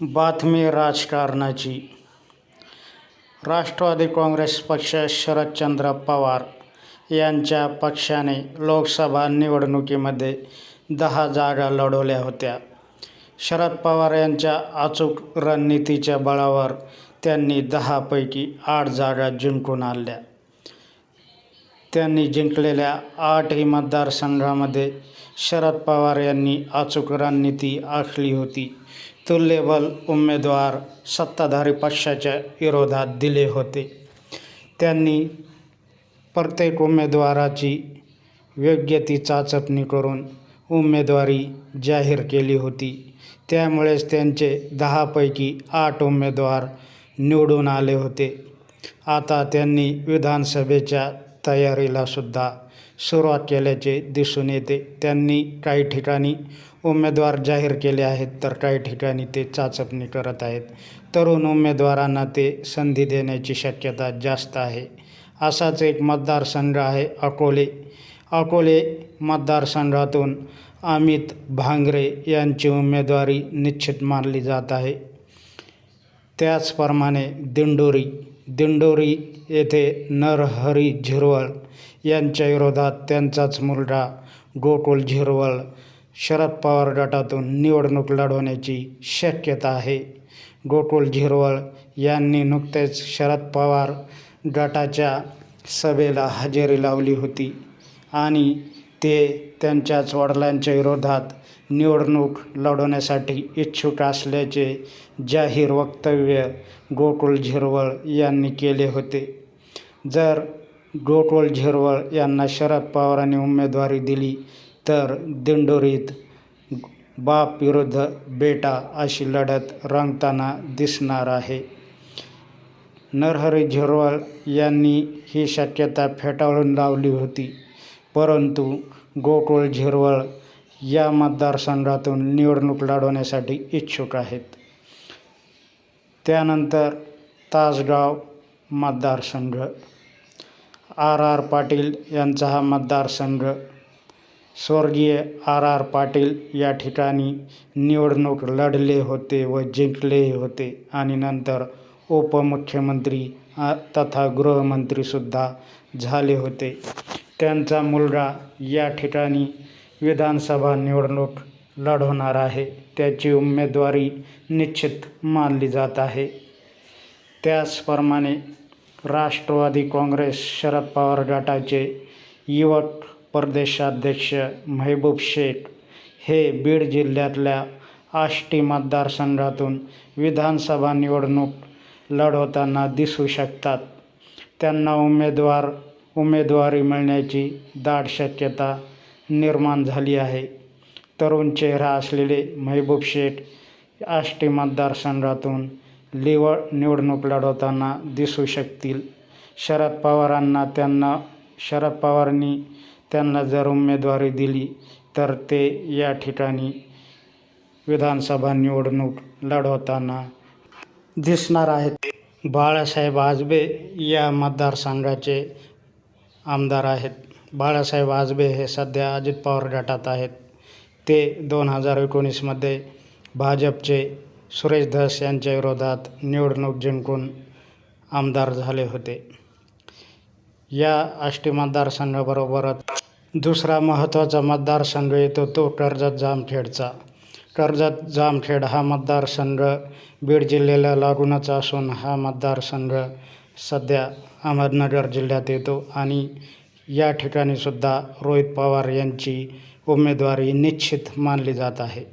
बातमी राजकारणाची. राष्ट्रवादी काँग्रेस पक्ष शरदचंद्र पवार यांच्या पक्षाने लोकसभा निवडणुकीमध्ये दहा जागा लढवल्या होत्या. शरद पवार यांच्या अचूक रणनीतीच्या बळावर त्यांनी दहापैकी आठ जागा जिंकून आणल्या. त्यांनी जिंकलेल्या आठही मतदारसंघामध्ये शरद पवार यांनी अचूक रणनीती आखली होती. तुल्यबल उमेदवार सत्ताधारी पक्षाच्या विरोधात दिले होते. त्यांनी प्रत्येक उमेदवाराची योग्य ती चाचपणी करून उमेदवारी जाहीर केली होती. त्यामुळेच त्यांचे दहापैकी आठ उमेदवार निवडून आले होते. आता त्यांनी विधानसभेच्या तयारीला सुद्धा सुरुवात केल्याचे दिसून येते. त्यांनी काही ठिकाणी उमेदवार जाहीर केले आहेत तर काही ठिकाणी ते चाचपणी करत आहेत. तरुण उमेदवारांना ते संधी देण्याची शक्यता जास्त आहे. असाच एक मतदारसंघ आहे अकोले. अकोले मतदारसंघातून अमित भांगरे यांची उमेदवारी निश्चित मानली जात आहे. त्याचप्रमाणे दिंडोरी. दिंडोरी येथे नरहरी झिरवळ यांच्या विरोधात त्यांचाच मुलगा गोकुळ झिरवळ शरद पवार गटातून निवडणूक लढवण्याची शक्यता आहे. गोकुळ झिरवळ यांनी नुकतेच शरद पवार गटाच्या सभेला हजेरी लावली होती आणि ते त्यांच्याच वडिलांच्या विरोधात निवडणूक लढवण्यासाठी इच्छुक असल्याचे जाहीर वक्तव्य गोकुळ झिरवळ यांनी केले होते. जर गोकुळ झिरवळ यांना शरद पवारांनी उमेदवारी दिली. तर दिंडोरीत बाप विरुद्ध बेटा अशी लढत रंगताना दिसणार आहे. नरहरी झिरवळ यांनी ही शक्यता फेटाळून लावली होती. परंतु गोकुळ झिरवळ या मतदारसंघातून निवडणूक लढवण्यासाठी इच्छुक आहेत. त्यानंतर तासगाव मतदारसंघ आर आर पाटील यांचा हा मतदारसंघ. स्वर्गीय आर आर पाटील या ठिकाणी निवडणूक लढले होते व जिंकले होते आणि नंतर उपमुख्यमंत्री तथा गृहमंत्रीसुद्धा झाले होते. त्यांचा मुलगा या ठिकाणी विधानसभा निवडणूक लढवणार आहे. त्याची उमेदवारी निश्चित मानली जात आहे. त्याचप्रमाणे राष्ट्रवादी काँग्रेस शरद पवार गटाचे युवक प्रदेशाध्यक्ष महबूब शेख हे बीड जिल्ह्यातल्या आष्टी मतदारसंघातून विधानसभा निवडणूक लढवताना दिसू शकतात. त्यांना उमेदवार उमेदवारी मिळण्याची दाट शक्यता निर्माण झाली आहे. तरुण चेहरा असलेले महबूब शेख आष्टी मतदारसंघातून लेवळ निवडणूक लढवताना दिसू शकतील. शरद पवारांना त्यांना शरद पवारांनी त्यांना जर उमेदवारी दिली तर ते या ठिकाणी विधानसभा निवडणूक लढवताना दिसणार आहेत. बाळासाहेब आजबे या मतदारसंघाचे आमदार आहेत. बाळासाहेब आजबे हे सध्या अजित पवार गटात आहेत. ते दोन हजार एकोणीसमध्ये भाजपचे सुरेश धस यांच्या विरोधात निवडणूक जिंकून आमदार झाले होते. या आष्टी मतदारसंघाबरोबरच दुसरा महत्त्वाचा मतदारसंघ येतो तो कर्जत जामखेडचा. कर्जत जामखेड हा मतदारसंघ बीड जिल्ह्याला लागूनच असून हा मतदारसंघ सध्या अहमदनगर जिल्ह्यात येतो आणि या ठिकाणीसुद्धा रोहित पवार यांची उमेदवारी निश्चित मानली जात आहे.